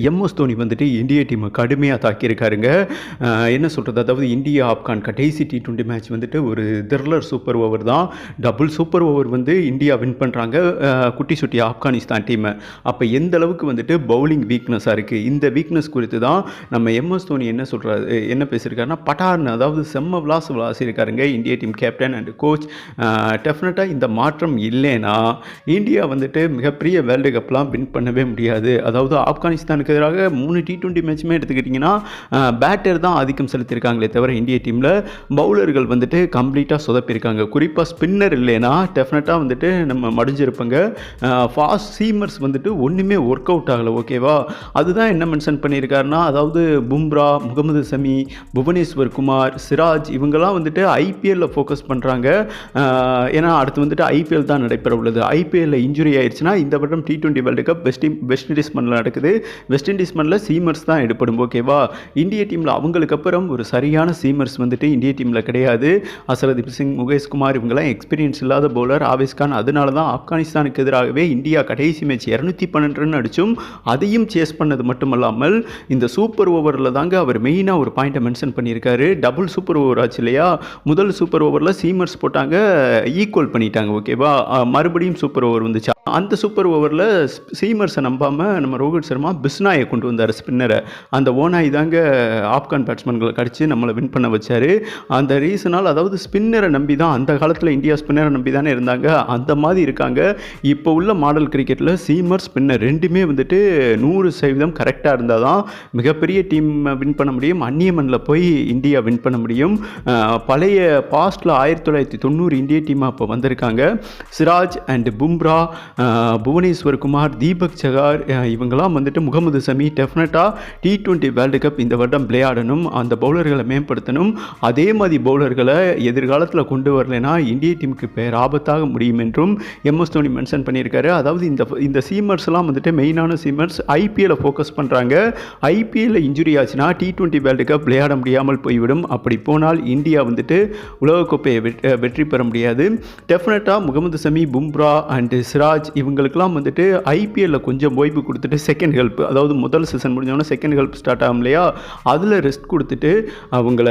MS Dhoni வந்துட்டு இந்திய டீமை கடுமையாக தாக்கியிருக்காருங்க. என்ன சொல்கிறது அதாவது இந்தியா ஆப்கான் கடைசி டி டுவெண்ட்டி மேட்ச் வந்துட்டு ஒரு திர்லர் சூப்பர் ஓவர் தான். டபுள் சூப்பர் ஓவர் வந்து இந்தியா வின் பண்ணுறாங்க குட்டி சுட்டி ஆப்கானிஸ்தான் டீமை அப்போ எந்த அளவுக்கு வந்துட்டு பவுலிங் வீக்னஸாக இருக்குது இந்த வீக்னஸ் குறித்து தான் நம்ம எம்எஸ் தோனி என்ன சொல்கிறாரு என்ன பேசியிருக்காருன்னா பட்டார்னு அதாவது செம்ம விளாஸ் விளாசிருக்காருங்க இந்திய டீம் கேப்டன் அண்ட் கோச் டெஃபினட்டாக இந்த மாற்றம் இல்லைன்னா இந்தியா வந்துட்டு மிகப்பெரிய வேர்ல்டு கப்லாம் வின் பண்ணவே முடியாது. அதாவது பாகிஸ்தானுக்கு எதிராக மூணு டி டுவெண்ட்டி மேட்சுமே எடுத்துக்கிட்டிங்கன்னா பேட்டர் தான் ஆதிக்கம் செலுத்தியிருக்காங்களே தவிர இந்திய டீமில் பவுலர்கள் வந்துட்டு கம்ப்ளீட்டாக சொதப்பியிருக்காங்க. குறிப்பாக ஸ்பின்னர் இல்லைன்னா டெஃபினட்டாக வந்துட்டு நம்ம மடிஞ்சிருப்பாங்க. ஃபாஸ்ட் சீமர்ஸ் வந்துட்டு ஒன்றுமே ஒர்க் அவுட் ஆகலை ஓகேவா அதுதான் என்ன மென்ஷன் பண்ணியிருக்காருன்னா அதாவது பும்ரா முகமது சமி புவனேஸ்வர் குமார் சிராஜ் இவங்கெல்லாம் வந்துட்டு ஐபிஎல்லில் ஃபோக்கஸ் பண்ணுறாங்க ஏன்னா அடுத்து வந்துட்டு ஐபிஎல் தான் நடைபெற உள்ளது ஐபிஎல்லில் இன்ஜுரி ஆயிடுச்சுன்னா இந்த வருடம் T twenty world cup west West Indies மண்ணில் நடக்குது. வெஸ்ட் இண்டீஸ் மண்ணில் சீமர்ஸ் தான் எடுப்படும் ஓகேவா இந்திய டீமில் அவங்களுக்கு அப்புறம் ஒரு சரியான சீமர்ஸ் வந்துட்டு இந்திய டீமில் கிடையாது. அசரதீப் சிங் முகேஷ் குமார் இவங்கெல்லாம் எக்ஸ்பீரியன்ஸ் இல்லாத பவுலர் ஆவேஸ் கான் அதனால தான் ஆப்கானிஸ்தானுக்கு எதிராகவே இந்தியா கடைசி மேட்ச் இரநூத்தி பன்னெண்டு ரன் அடிச்சும் அதையும் சேஸ் பண்ணது மட்டுமல்லாமல் இந்த சூப்பர் ஓவரில் தாங்க அவர் மெயினாக ஒரு பாயிண்ட்டை மென்ஷன் பண்ணியிருக்காரு. டபுள் சூப்பர் ஓவர் ஆச்சு இல்லையா? முதல் சூப்பர் ஓவரில் சீமர்ஸ் போட்டாங்க ஈக்குவல் பண்ணிட்டாங்க ஓகேவா மறுபடியும் சூப்பர் ஓவர் வந்துச்சு? அந்த சூப்பர் ஓவரில் சீமர்ஸை நம்பாமல் நம்ம ரோஹித் சர்மா பிஸ்னாயை கொண்டு வந்தார் ஸ்பின்னரை. அந்த ஓனாய் தாங்க ஆப்கான் பேட்ஸ்மேன்களை கடிச்சு நம்மளை வின் பண்ண வச்சார். அந்த ரீசனால் அதாவது ஸ்பின்னரை நம்பி தான் அந்த காலத்தில் இந்தியா ஸ்பின்னரை நம்பி தானே இருந்தாங்க. அந்த மாதிரி இருக்காங்க. இப்போ உள்ள மாடல் கிரிக்கெட்டில் சீமர் ஸ்பின்னர் ரெண்டுமே வந்துட்டு நூறு சதவீதம் கரெக்டாக இருந்தால் தான் மிகப்பெரிய டீம் வின் பண்ண முடியும். அந்நிய மண்ணில் போய் இந்தியா வின் பண்ண முடியும். பழைய பாஸ்டில் ஆயிரத்தி தொள்ளாயிரத்தி தொண்ணூறு இந்திய டீமாக இப்போ வந்திருக்காங்க. சிராஜ் அண்ட் பும்ரா புவனேஸ்வர் குமார் தீபக் சகார் அஹ் இவங்கெல்லாம் வந்துட்டு முகமது சமி டெஃபினட்டாக டி ட்வெண்ட்டி வேர்ல்டு கப் இந்த வருடம் விளையாடணும் அந்த பவுலர்களை மேம்படுத்தணும். அதே மாதிரி பவுலர்களை எதிர்காலத்தில் கொண்டு வரலைன்னா இந்திய டீமுக்கு பேர் ஆபத்தாக முடியும் என்றும் எம்எஸ் தோனி மென்ஷன் பண்ணியிருக்காரு. அதாவது இந்த இந்த சீமர்ஸ்லாம் வந்துட்டு மெயினான சீமர்ஸ் ஐபிஎல்லை ஃபோக்கஸ் பண்ணுறாங்க ஐபிஎல்ல இன்ஜுரி ஆச்சுன்னா டி ட்வெண்ட்டி வேர்ல்டு கப் விளையாட முடியாமல் போய்விடும். அப்படி போனால் இந்தியா வந்துட்டு உலகக்கோப்பையை வெற்றி பெற முடியாது. டெஃபினட்டாக முகமது சமி பும்ரா அண்டு சிராஜ் இவங்களுக்கெல்லாம் வந்துட்டு ஐபிஎல்ல கொஞ்சம் ஓய்வு கொடுத்துட்டு செகண்ட் ஹெல்ப் அதாவது முதல் சீசன் முடிஞ்சவொடனே செகண்ட் ஹெல்ப் ஸ்டார்ட் ஆகும் இல்லையா? அதில் ரெஸ்ட் கொடுத்துட்டு அவங்கள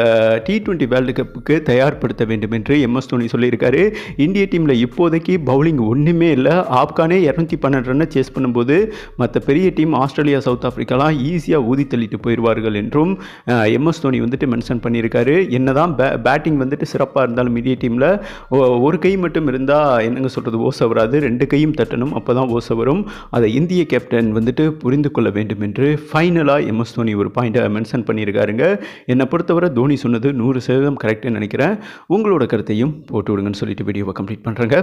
டி ட்வெண்ட்டி வேர்ல்டு கப்புக்கு தயார்படுத்த வேண்டும் என்று எம்எஸ் தோனி சொல்லியிருக்காரு. இந்திய டீமில் இப்போதைக்கு பவுலிங் ஒன்றுமே இல்லை. ஆப்கானே இரநூத்தி பன்னெண்டு ரன்னை சேஸ் பண்ணும்போது மற்ற பெரிய டீம் ஆஸ்திரேலியா சவுத் ஆஃப்ரிக்காலாம் ஈஸியாக ஊதி தள்ளிட்டு போயிடுவார்கள் என்றும் எம்எஸ் தோனி வந்துட்டு மென்ஷன் பண்ணியிருக்காரு. என்னதான் பே பேட்டிங் வந்துட்டு சிறப்பாக இருந்தாலும் இந்திய டீமில் ஒரு கை மட்டும் இருந்தால் என்னங்க சொல்கிறது ஓச வராது. ரெண்டு கையும் தட்டணும் அப்போ தான் ஓசை வரும். அதை இந்திய கேப்டன் வந்துட்டு புரிந்து கொள்ள வேண்டும் என்று ஃபைனலாக எம்எஸ் தோனி ஒரு பாயிண்ட்டை மென்ஷன் பண்ணியிருக்காருங்க. என்னை பொறுத்தவரை தோனி சொன்னது நூறு சதவீதம் கரெக்டுன்னு நினைக்கிறேன். உங்களோட கருத்தையும் போட்டு விடுங்கன்னு சொல்லிட்டு வீடியோவை கம்ப்ளீட் பண்ணுறேங்க